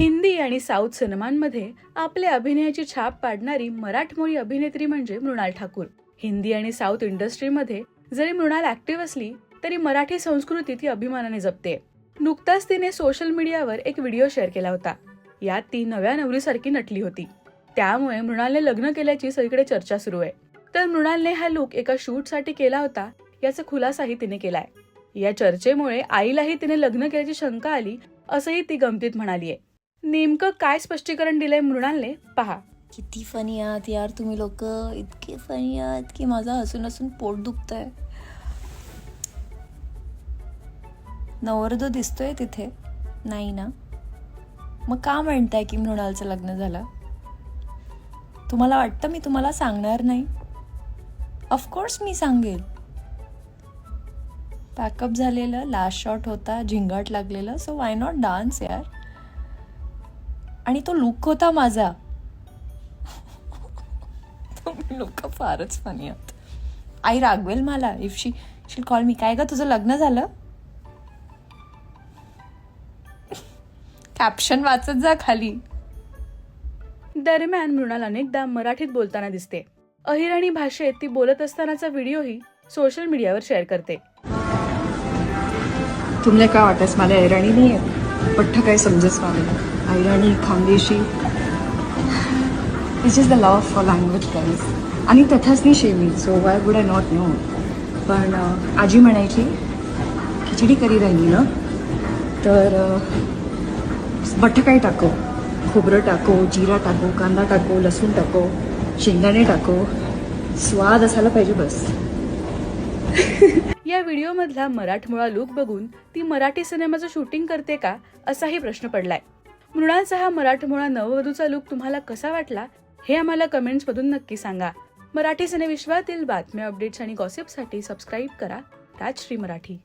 हिंदी आणि साऊथ सिनेमांमध्ये आपल्या अभिनयाची छाप पाडणारी मराठमोळी अभिनेत्री म्हणजे मृणाल ठाकूर. हिंदी आणि साऊथ इंडस्ट्रीमध्ये जरी मृणाल ऍक्टिव्ह असली तरी मराठी संस्कृती ती अभिमानाने जपते. नुकताच तिने सोशल मीडियावर एक व्हिडिओ शेअर केला होता. यात ती नव्या नवरीसारखी नटली होती. त्यामुळे मृणालने लग्न केल्याची सगळीकडे चर्चा सुरू आहे. तर मृणालने हा लुक एका शूटसाठी केला होता याचा खुलासाही तिने केलाय. या चर्चेमुळे आईलाही तिने लग्न केल्याची शंका आली असंही ती गमतीत म्हणालीये. नेमकं काय स्पष्टीकरण दिलंय मृणालने? पहा. किती फनी आहात यार तुम्ही लोक. इतके फनी आहात की माझं हसून हसून पोट दुखत आहे नवरदो दिसतोय तिथे. नाही ना? मग का म्हणताय की मृणालचं लग्न झालं? तुम्हाला वाटतं मी तुम्हाला सांगणार नाही? ऑफकोर्स मी सांगेल. पॅकअप झालेलं लास्ट शॉट होता झिंगाट लागलेलं सो वाय नॉट डान्स यार? आणि तो लुक होता माझा. तुम्ही लोक फारच फनी आहात. आई रागवेल मला. इफ शी शील कॉल मी काय ग तुझं लग्न झालं? कॅप्शन वाचत जा खाली. दरम्यान मृणाल अनेकदा मराठीत बोलताना दिसते. अहिराणी भाषेत ती बोलत असतानाचा व्हिडिओही सोशल मीडियावर शेअर करते. तुमले काय वाटस मला ऐराणी नाही आहे पठ्ठ काय समजस मला? Ahirani Khandeshi. Is is the love for language guys आणि तथाच नाही semi so why would I not know पण आजी म्हणायची खिचडी करी राहिली ना तर अं, बठ्ठ काय टाको खोबरं टाको जिरा टाको कांदा टाको लसूण टाको शेंगदाणे टाको स्वाद असायला पाहिजे बस. या व्हिडिओमधला मराठमोळा लुक बघून ती मराठी सिनेमाचं शूटिंग करते का असाही प्रश्न पडलाय. मृणालचा हा मराठमोळा नववधूचा लुक तुम्हाला कसा वाटला हे आम्हाला कमेंट्स मधून नक्की सांगा. मराठी सिनेविश्वातील बातम्या अपडेट्स आणि गॉसिपसाठी सबस्क्राईब करा. राजश्री मराठी.